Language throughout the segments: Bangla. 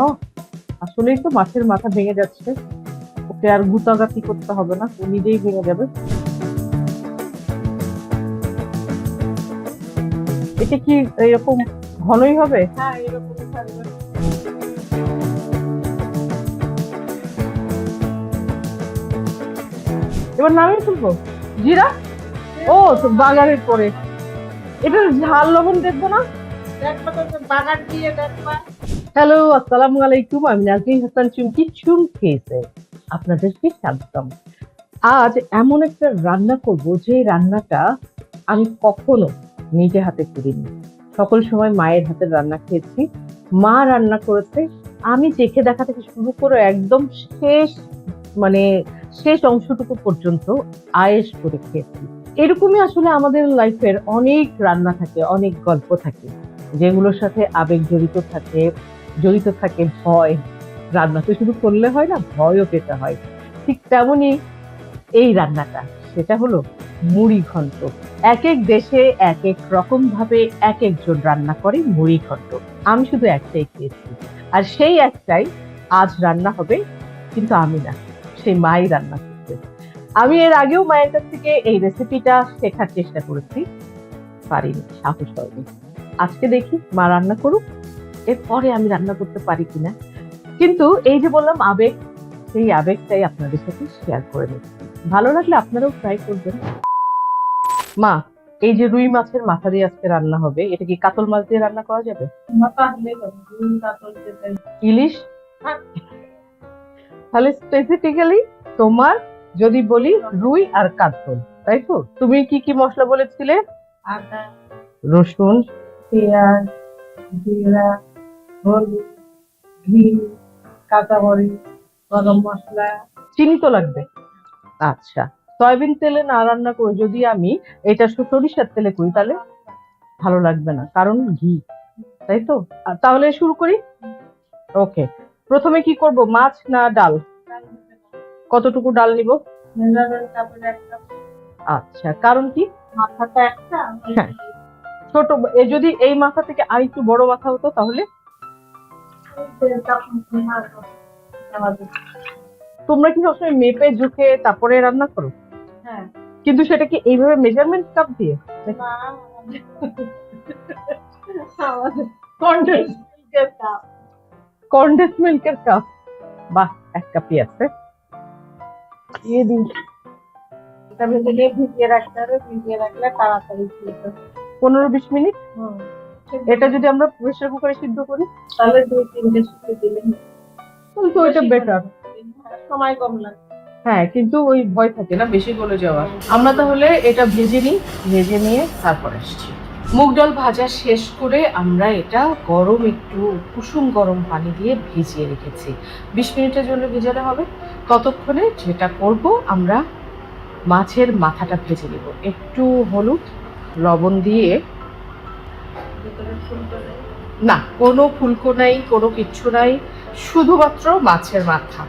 ও আসলেই তো মাছের মাথা ভেঙে যাচ্ছে। ওকে আর গুতাগাতি করতে হবে না ও নিজেই ভেঙে যাবে। এটা কি এরকম ঘনই হবে? হ্যাঁ থাকবে। এবার নামিয়ে তুলবো জিরা? ও তো বাগানের পরে। এটা ঝাল লবণ দেখব না? দেখবা তো বাগান দিয়ে দেখবা। হ্যালো, আসসালামু আলাইকুম। আমি নাজরিন হাসান চুমকি চুমকেছে আপনাদেরকে স্বাগতম। আজ এমন একটা রান্না করব যে রান্নাটা আমি কখনো নিজে হাতে করিনি। সকল সময় মায়ের হাতের রান্না খেয়েছি। মা রান্না করেছে। আমি চেখে দেখা থেকে শুরু করে একদম শেষ মানে শেষ অংশটুকু পর্যন্ত আয়েশ করে খেয়েছি। এরকমই আসলে আমাদের লাইফের অনেক রান্না থাকে, অনেক গল্প থাকে, যেগুলোর সাথে আবেগ জড়িত থাকে জড়িত থাকে ভয়, রান্না তো শুধু করলে হয় না, ভয়ও পেতে হয়। ঠিক তেমনই এই রান্নাটা, সেটা হলো মুড়ি ঘন্ট। এক এক দেশে এক এক রকম ভাবে এক একজন রান্না করে মুড়ি ঘন্ট। আমি শুধু একটাই খেয়েছি। আর সেই একটাই আজ রান্না হবে, কিন্তু আমি না, সেই মাই রান্না করতে আমি এর আগেও মায়ের কাছ থেকে এই রেসিপিটা শেখার চেষ্টা করেছি। পারিনি, সাহস হয়নি। আজকে দেখি মা রান্না করুক। এরপরে আমি রান্না করতে পারি কিনা। কিন্তু এই যে বললাম আবেগ সেই আবেগটাই আপনাদের সাথে শেয়ার করে নিচ্ছি ভালো লাগলে আপনারাও ট্রাই করবেন। মা এই যে রুই মাছের মাথা দিয়ে আজকে রান্না হবে এটা কি কাতল মাছ দিয়ে রান্না করা যাবে? ইলিশ? হ্যাঁ। তাহলে স্পেসিফিক্যালি তোমার যদি বলি রুই আর কাতল তাই তো? তুমি কি কি মশলা বলেছিলে? আদা রসুন। পেঁয়াজ জিরা। হলুদ ঘি কাঁচামরিচ গরম মশলা। চিনি তো লাগবে। আচ্ছা। সয়াবিন তেলে না রান্না করে যদি আমি এটা সরিষার তেলে করি তাহলে ভালো লাগবে না কারণ ঘি তাই তো? তাহলে শুরু করি? ওকে। প্রথমে কি করব মাছ না ডাল? কতটুকু ডাল নিব? আচ্ছা কারণ কি? মাথাটা একটা হ্যাঁ। ছোট এ যদি এই মাথা থেকে আর একটু বড় মাথা হতো তাহলে তোমরা কি সবসময় মেপে ঝুঁকে তারপরে রান্না করো? হ্যাঁ। কিন্তু সেটা কি এইভাবে মেজারমেন্ট কাপ দিয়ে? কন্ডেন্স মিল্কের কাপ কন্ডেন্স মিল্কের কাপ বাহ এক কাপই আছে। দিয়ে ভিজিয়ে রাখতে হবে ভিজিয়ে রাখলে তাড়াতাড়ি পনেরো বিশ মিনিট? হুম। এটা যদি আমরা প্রেসার কুকারে সিদ্ধ করি তাহলে দুই তিনটে শুকিয়ে দিলে তাহলে তো ওইটা বেটার সময় কম লাগে। হ্যাঁ কিন্তু ওই ভয় থাকে না বেশি গলে যাওয়ার। আমরা তাহলে এটা ভেজে নিই ভেজে নিয়ে তারপর আসছি। মুগ ডাল ভাজা শেষ করে আমরা এটা গরম একটু কুসুম গরম পানি দিয়ে ভিজিয়ে রেখেছি। বিশ মিনিটের জন্য ভেজানো হবে। ততক্ষণে যেটা করব আমরা মাছের মাথাটা ভেজে নেব। একটু হলুদ লবণ দিয়ে না কোনো ফুলকো নাই কোনো কিচ্ছু নাই শুধুমাত্র মাছের মাথা।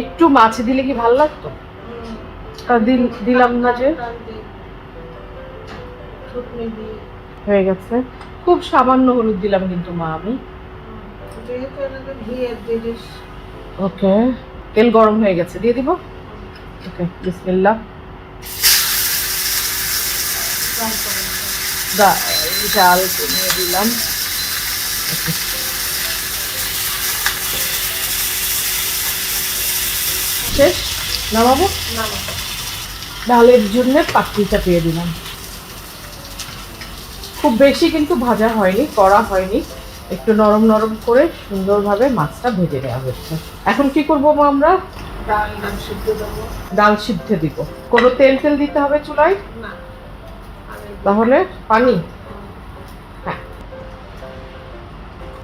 একটু মাছ দিলে কি ভালো লাগতো? দিলাম না যে। হয়ে গেছে। খুব সামান্য হলুদ দিলাম কিন্তু মা আমি। ওকে তেল গরম হয়ে গেছে দিয়ে দিব? ওকে বিসমিল্লাহ। ডাল কমিয়ে দিলাম। শেষ? নামাবো। ডালের জন্য পাখি চাপিয়ে দিলাম। খুব বেশি কিন্তু ভাজা হয়নি করা হয়নি। একটু নরম নরম করে সুন্দরভাবে মাছটা ভেজে নেওয়া হচ্ছে এখন কি করব আমরা? ডাল ডাল সিদ্ধ দেবো ডাল সিদ্ধ দিব। কোনো তেল তেল দিতে হবে চুলায়? তাহলে পানি?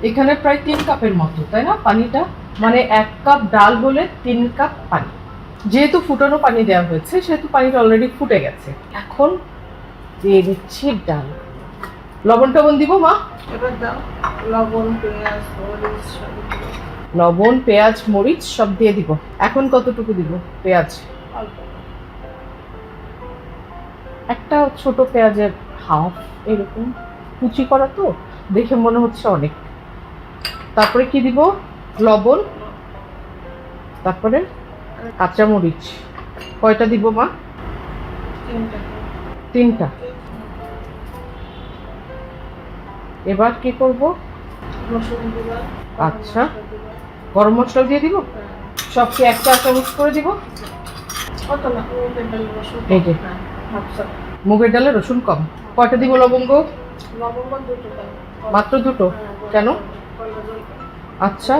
এখানে প্রায় তিন কাপের মতো তাই না? পানিটা মানে এক কাপ ডাল বলে তিন কাপ পানি। যেহেতু ফুটানো পানি দেওয়া হয়েছে সেহেতু পানিটা অলরেডি ফুটে গেছে। এখন দিয়ে দিচ্ছি ডাল। লবণ টবণ দিব মা? এবার দাও। লবণ পেঁয়াজ মরিচ লবণ পেঁয়াজ মরিচ সব দিয়ে দিব। এখন কতটুকু দিব? পেঁয়াজ। একটা ছোট পেঁয়াজের হাফ এরকম। কুচি করা তো দেখে মনে হচ্ছে অনেক। তারপরে কি দিব? লবণ তারপরে কাঁচামরিচ কয়টা দিব মা? তিনটা। এবার কি করব? আচ্ছা। গরম মশলা দিয়ে দিব? সব কি এক চা চামচ করে দিব? এই যে। হ্যাঁ। মুগের ডালে রসুন কম। কয়টা দিব লবঙ্গ? লবঙ্গ মাত্র দুটো? হ্যাঁ, কেন। আচ্ছা।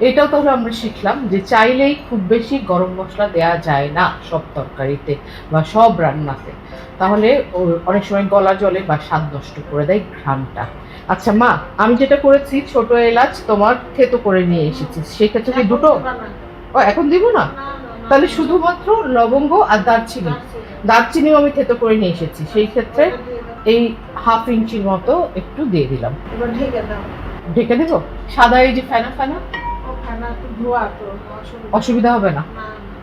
এটাও তাহলে আমরা শিখলাম যে চাইলেই খুব বেশি গরম মশলা দেয়া যায় না সব তরকারিতে বা সব রান্নাতে। তাহলে অনেক সময় গলা জলে বা স্বাদ নষ্ট করে দেয় ঘ্রাণটা। আচ্ছা মা আমি যেটা করেছি ছোট এলাচ তোমার থেতো করে নিয়ে এসেছি। সেক্ষেত্রে কি দুটো? ও এখন দিব না। তাহলে শুধুমাত্র লবঙ্গ আর দারচিনি। দারচিনিও আমি থেতো করে নিয়ে এসেছি। সেই ক্ষেত্রে। এই হাফ ইঞ্চির মতো একটু দিয়ে দিলাম। এবার ঢেকে দাও। ঢেকে দেবো? সাদা এই যে ফেনা ফেনা? অসুবিধা। হবে না।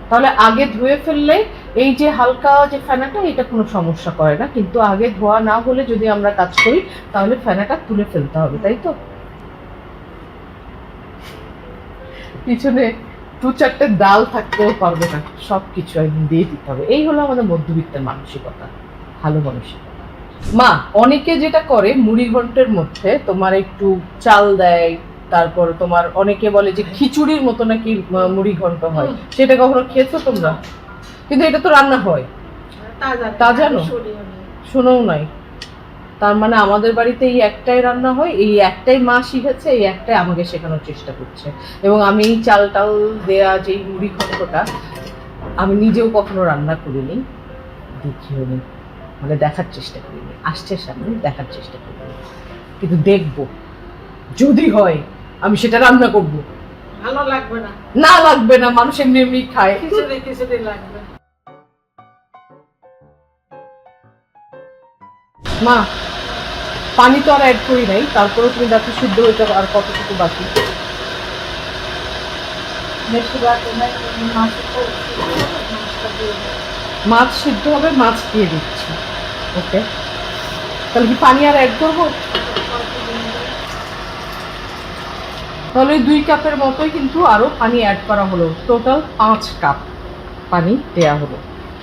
তাহলে আগে ধুয়ে ফেললে এই যে হালকা যে ফেনাটা এটা কোনো সমস্যা করে না। কিন্তু আগে ধোয়া না হলে যদি আমরা কাজ করি তাহলে ফেনাটা তুলে ফেলতে হবে তাই তো? পিছনে দু চারটে ডাল থাকতেও পারবে না। সব কিছু একদিন দিয়ে দিতে হবে। এই হলো আমাদের মধ্যবিত্তের মানসিকতা ভালো মানসিকতা মা অনেকে যেটা করে মুড়ি ঘন্টের মধ্যে তোমার একটু চাল দেয় তারপর তোমার অনেকে বলে যে খিচুড়ির মতো নাকি মুড়ি ঘন্ট হয়। সেটা কখনো খেয়েছো তোমরা? কিন্তু এটা তো রান্না হয়। তাজা তাজা না? সরিয়ে নিয়ে। শোনোও নাই। তার মানে আমাদের বাড়িতে এই একটাই রান্না হয় এই একটাই মা শিখেছে এই একটাই আমাকে শেখানোর চেষ্টা করছে। এবং আমি এই চাল টাল দেয়া যে মুড়ি ঘন্টটা আমি নিজেও কখনো রান্না করিনি দেখিও নি। মানে দেখার চেষ্টা করিনি আসছে সামনে দেখার চেষ্টা করিনি কিন্তু দেখব। যদি হয় আমি সেটা রান্না করব। ভালো লাগবে না। না লাগবে না মানুষ এমনি এমনি খায়। খিচুড়ি খিচুড়ি লাগবে। মা পানি তো আর অ্যাড করি নাই তারপরে তুমি দেখো শুদ্ধ হইতে আর কতটুকু বাকি। মাছ সিদ্ধ হবে মাছ দিয়ে দিচ্ছি। ওকে। তাহলে কি পানি আর অ্যাড করব। তাহলে দুই কাপের মতোই কিন্তু আরও পানি অ্যাড করা হলো। টোটাল পাঁচ কাপ পানি দেয়া হলো।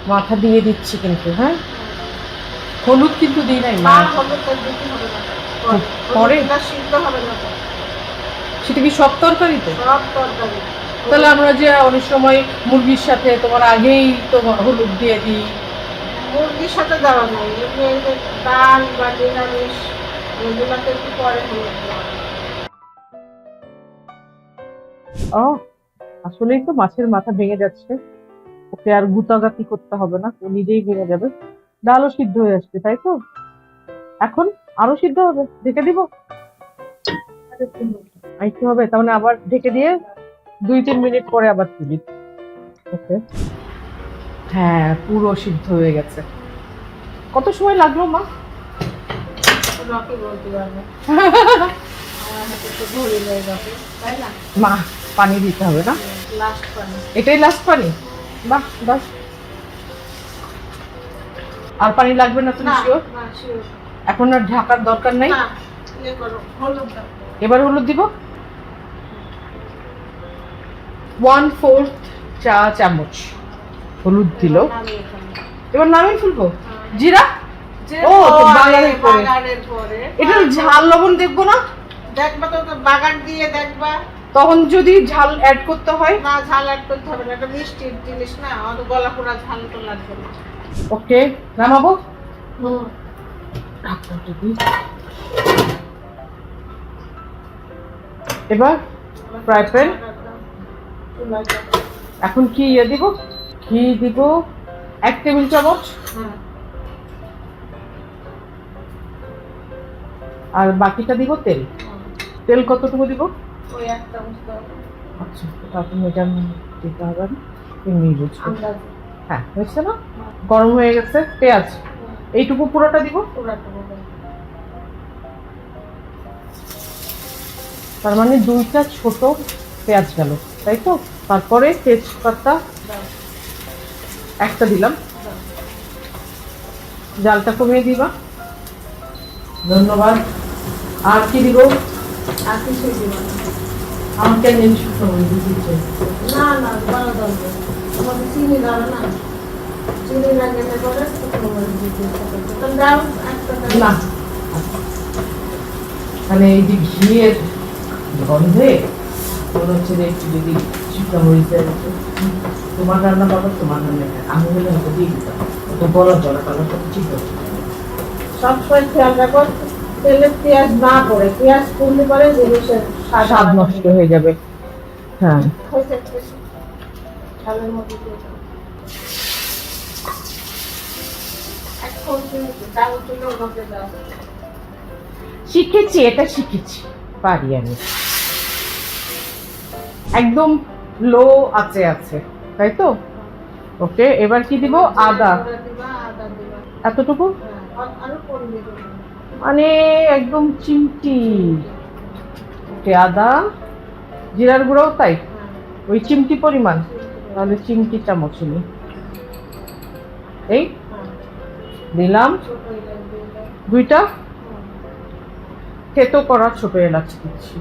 মাথা দিয়ে দিচ্ছি কিন্তু হ্যাঁ? হলুদ কিন্তু দিই নাই মা। পরে? সেটা কি সব তরকারিতে? তাহলে আমরা যে অনেক সময় মুরগির সাথে তোমার আগেই তোমার হলুদ দিয়ে দিই মুরগির সাথে দেওয়া নাই এমনি ডাল বা নিরামিষ এগুলোতে একটু পরে ও, আসলেই তো মাছের মাথা ভেঙে যাচ্ছে। ওকে আর গুতাগাতি করতে হবে না, ও নিজেই ভেঙে যাবে। ডালও সিদ্ধ হয়ে আসবে, তাই তো? এখন আরও সিদ্ধ হবে, ঢেকে দিব? হবে? তার মানে আবার ঢেকে দিয়ে দুই তিন মিনিট পরে আবার তুলি। ওকে। হ্যাঁ পুরো সিদ্ধ হয়ে গেছে। কত সময় লাগল মা? মা পানি দিতে হবে না? এটাই লাস্ট পানি? বাহ বাস আর পানি লাগবে না তুমি শিওর এখন আর ঢাকার দরকার নাই? এবার হলুদ দিব? ওয়ান ফোর্থ চা চামচ। হলুদ দিল। এবার নামিয়ে ফেলব। জিরা? ও, বাগানের পরে। এটা ঝাল লবণ দেখব না? দেখবা তো বাগান দিয়ে দেখবা। তখন যদি ঝাল অ্যাড করতে হয়। না ঝাল অ্যাড করতে হবে না এটা মিষ্টির জিনিস না অত গলা পোড়া ঝাল তো লাগবে ওকে নামাবো? হুম। এবার? চুলায় দাও। এখন কি ইয়ে দিব? ঘি দিব। এক টেবিল চামচ। আর বাকিটা দিব তেল। তেল কতটুকু দিব? আচ্ছা তারপর এটা দিতে হবে এমনি বুঝব আন্দাজ। হ্যাঁ হয়েছে না? গরম হয়ে গেছে পেঁয়াজ। এইটুকু পুরোটা দিব? তার মানে দুইটা ছোট পেঁয়াজ গেল তাই তো? তারপরে তেজপাতা একটা দিলাম। জালটা কমিয়ে দিবা। ধন্যবাদ। আর কি দিব? আর কিছুই দিব না। আমার কেন শুকনো দিচ্ছে না না দরকার চিনি দাও না। চিনি না গেলে পরে শুকনো মরিচ দিতে দাও একটা না। মানে এই যে ঘিয়ের গন্ধে মনে হচ্ছে যে একটু যদি শুকনো মরিচের তোমার রান্না বাবা তোমার রান্না খায়। আমি হলে হয়তো দিয়ে দিতাম তো বড় জল কালারটা তো ঠিক আছে সবসময় খেয়াল রাখো তেলে পেঁয়াজ না পড়ে পেঁয়াজ পড়লে পরে জিনিসের স্বাদ নষ্ট হয়ে যাবে। হ্যাঁ। শিখেছি এটা শিখেছি। পারি আমি। একদম লো আছে আছে। তাই তো? ওকে, এবার কি দিব? আদা। এতটুকু? মানে একদম চিমটি। ওকে, আদা, জিরার গুঁড়োও তাই? ওই চিমটি পরিমাণ। তাহলে চিমটি চামচ নিই। এই দিলাম। দুইটা। থেতো করা ছোট এলাচ দিচ্ছি।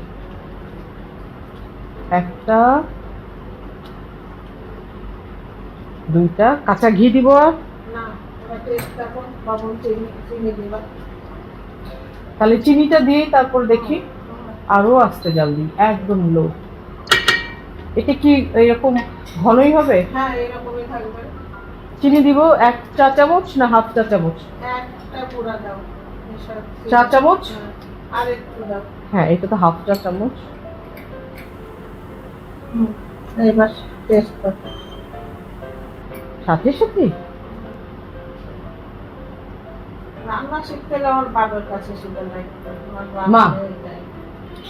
একটা দুইটা। কাঁচা ঘি দিব তাহলে চিনিটা দিয়ে তারপর দেখি। আরও আস্তে জাল দিই একদম লো। এটা কি এরকম ঘনই হবে? হ্যাঁ এরকমই থাকবে। চিনি দিব এক চা চামচ না হাফ চা চামচ? একটা পুরা দাও চা চামচ? হ্যাঁ, আর একটু দাও। হ্যাঁ এটা তো হাফ চা চামচ। এবার টেস্ট করো। সাথে সাথে? রান্না শিখতে আমার বাবার কাছে শিখে লাগবে আমার বাবা মা।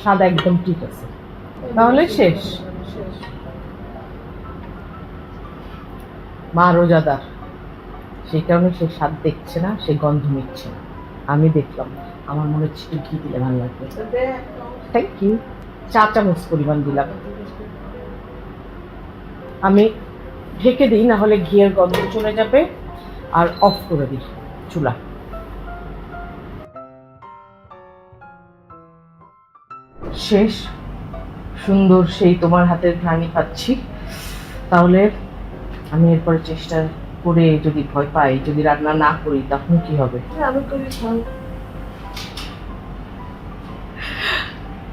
স্বাদ একদম ঠিক আছে। তাহলে শেষ। মা রোজাদার। সেই কারণে সে স্বাদ দেখছে না সে গন্ধ নিচ্ছে না। আমি দেখলাম আমার মনে হচ্ছে একটু ঘি দিলে ভালো লাগবে। থ্যাংক ইউ চা চামচ পরিমাণ দিলাম। আমি ঢেকে দিই না হলে ঘিয়ের গন্ধ চলে যাবে। আর অফ করে দিই চুলা। শেষ। সুন্দর সেই তোমার হাতের ঘ্রাণি পাচ্ছি তাহলে আমি এরপরে চেষ্টা করে যদি ভয় পাই যদি রান্না না করি তখন কি হবে?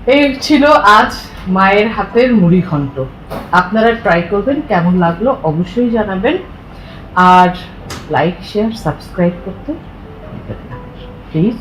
এই ছিল আজ মায়ের হাতের মুড়ি ঘন্ট। আপনারা ট্রাই করবেন, কেমন লাগল অবশ্যই জানাবেন। আর লাইক শেয়ার সাবস্ক্রাইব করতে প্লিজ